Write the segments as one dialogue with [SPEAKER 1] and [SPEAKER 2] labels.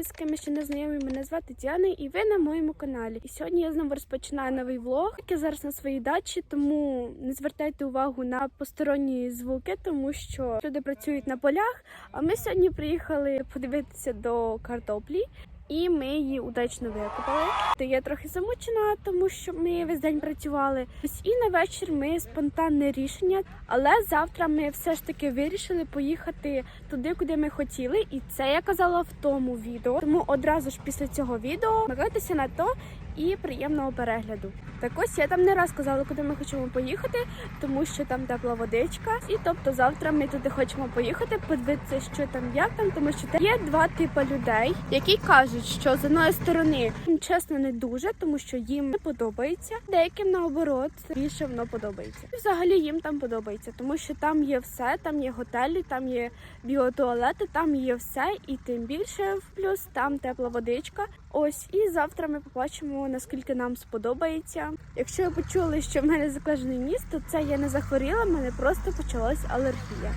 [SPEAKER 1] привіт, з ким ще не знайомі. Мене звати Діана, і ви на моєму каналі. І сьогодні я знову розпочинаю новий влог. Я зараз на своїй дачі, тому не звертайте увагу на посторонні звуки, тому що люди працюють на полях. А ми сьогодні приїхали подивитися до картоплі. І ми її удачно викопали. То я трохи замучена, тому що ми весь день працювали. Ось і на вечір ми спонтанне рішення. Але завтра ми все ж таки вирішили поїхати туди, куди ми хотіли. І це я казала в тому відео. Тому одразу ж після цього відео микайтеся на то і приємного перегляду. Так ось я там не раз казала, куди ми хочемо поїхати, тому що там тепла водичка. І тобто завтра ми туди хочемо поїхати, подивитися, що там як там, тому що там є два типи людей, які кажуть, що з одної сторони чесно не дуже, тому що їм не подобається. Деяким наоборот більше воно подобається. І взагалі їм там подобається, тому що там є все, там є готелі, там є біотуалети, там є все, і тим більше в плюс там тепла водичка. Ось і завтра ми побачимо наскільки нам сподобається. Якщо ви почули, що в мене закладений ніс, то це я не захворіла, в мене просто почалась алергія.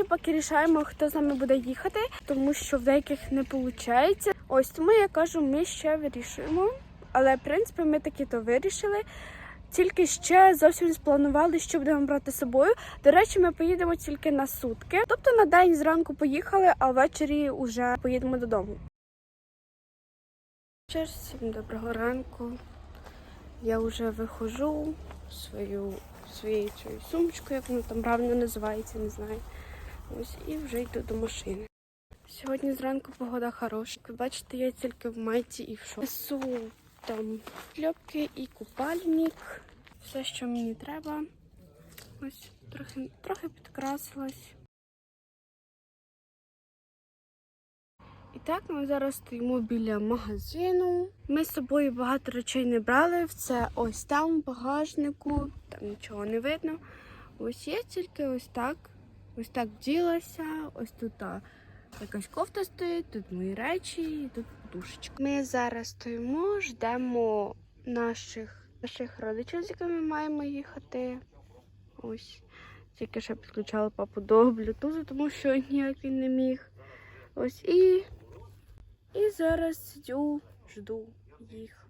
[SPEAKER 1] Ми Поки рішаємо, хто з нами буде їхати, тому що в деяких не виходить. Ось тому я кажу, ми ще вирішуємо. Але в принципі ми таки то вирішили. Тільки ще зовсім спланували, що будемо брати з собою. До речі, ми поїдемо тільки на сутки. Тобто на день зранку поїхали, а ввечері вже поїдемо додому. Ж всім доброго ранку. Я вже виходжу свою своєю цією сумочкою, як вона там правильно називається, не знаю. Ось і вже йду до машини. Сьогодні зранку погода хороша. Ви бачите, я тільки в майці і в шо. Несу там шльопки і купальник. Все, що мені треба. Ось трохи, трохи підкрасилась. І так, ми зараз стоїмо біля магазину. Ми з собою багато речей не брали. Це ось там, в багажнику, там нічого не видно. Ось є тільки ось так. Ось так вділася. Ось тут а, якась кофта стоїть, тут мої речі, і тут подушечка. Ми зараз стоїмо, ждемо наших, наших родичів, з якими маємо їхати. Ось. Тільки що підключала папу до блютузу, тому що ніяк він не міг. Ось і і зараз сидю, жду їх.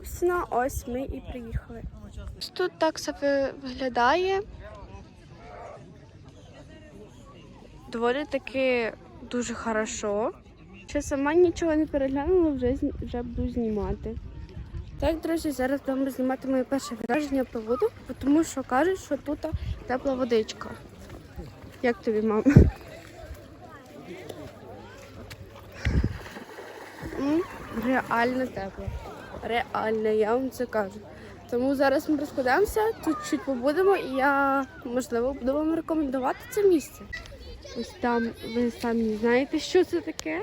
[SPEAKER 1] Собственно, ось ми і приїхали. Тут так все виглядає. Доволі таки дуже хорошо. Ще сама нічого не переглянула, вже, вже буду знімати. Так, друзі, зараз будемо знімати моє перше враження про воду, тому що кажуть, що тут тепла водичка. Як тобі, мама? Реально тепло. Реально, я вам це кажу. Тому зараз ми розкладаємося, тут чуть побудемо, і я, можливо, буду вам рекомендувати це місце. Ось там ви самі знаєте, що це таке.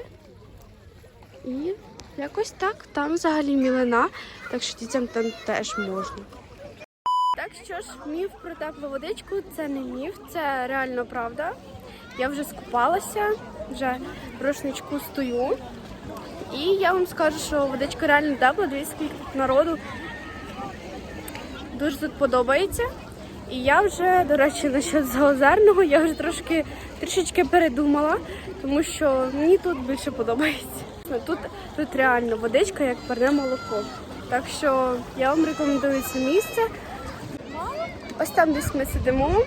[SPEAKER 1] І якось так. Там взагалі мілина, так що дітям там теж можна. Так що ж, міф про теплу водичку це не міф, це реально правда. Я вже скупалася, вже в рушничку стою. І я вам скажу, що водичка реально тепла, дивіться, народу. Дуже тут подобається. І я вже, до речі, насчет заозерного, я вже трошки трішечки передумала, тому що мені тут більше подобається. Тут, тут реально водичка, як парне молоко. Так що я вам рекомендую це місце. Ось там десь ми сидимо.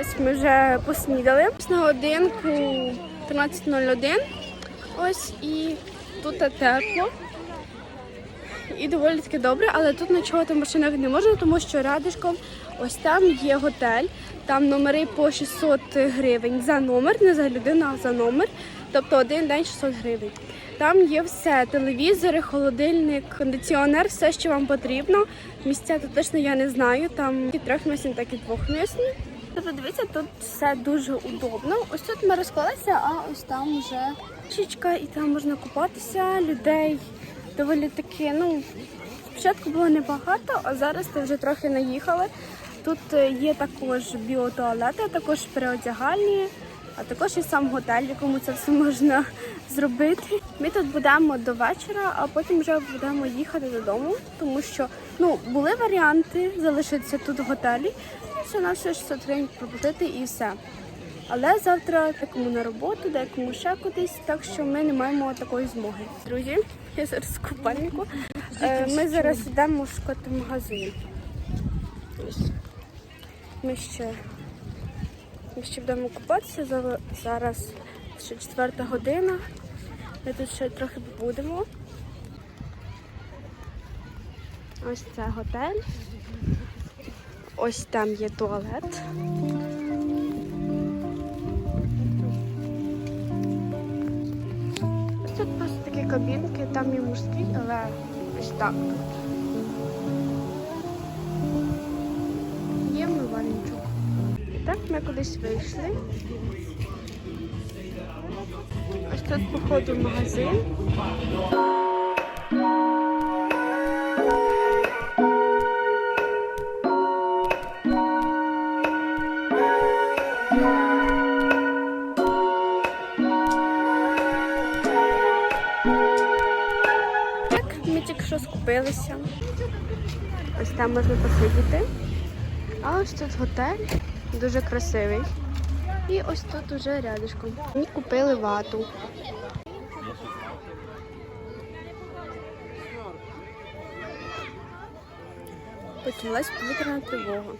[SPEAKER 1] Ось ми вже поснідали. На годинку 13.01. Ось і Тут тепло. І доволі таки добре, але тут ночувати в машинах не можна, тому що рядишком ось там є готель. Там номери по 600 гривень за номер, не за людину, а за номер. Тобто один день 600 гривень. Там є все: телевізори, холодильник, кондиціонер, все, що вам потрібно. Місця точно я не знаю. Там і трьохмісні, так і двохмісні. Тобто дивіться, тут все дуже удобно. Ось тут ми розклалися, а ось там вже річка, і там можна купатися. Людей доволі таки, ну, спочатку було небагато, а зараз ти вже трохи наїхали. Тут е, є також біотуалети, також переодягальні, а також і сам готель, якому це все можна зробити. Ми тут будемо до вечора, а потім вже будемо їхати додому, тому що ну, були варіанти залишитися тут в готелі, все на все 600 гривень проплатити і все. Але завтра декому на роботу, декому ще кудись, так що ми не маємо такої змоги. Друзі, я зараз в купальнику. Е, Ми зараз йдемо шукати магазин. Ми ще, ми ще будемо купатися. Зараз ще четверта година. Ми тут ще трохи побудемо. Ось це готель. Ось там є туалет. Ось тут просто такі кабінки, там є мужський, але ось так. Є вмивальничок. І так ми кудись вийшли. Ось тут походу магазин. Що скупилися. Ось там можна посидіти. А ось тут готель, дуже красивий. І ось тут уже рядышком. Ми купили вату. Почалась повітряна тривога.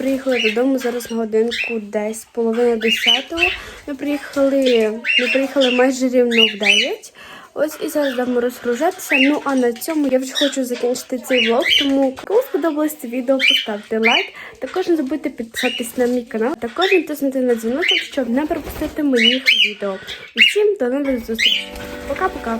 [SPEAKER 1] Приїхали додому. Зараз на годинку десь половина десятого. Ми приїхали, ми приїхали майже рівно в 9. Ось і зараз будемо розгружатися. Ну а на цьому я вже хочу закінчити цей влог. Тому кому сподобалось це відео, поставте лайк. Також не забудьте підписатись на мій канал. Також натиснути на дзвіночок, щоб не пропустити моїх відео. І всім до нових зустрічей. Пока-пока.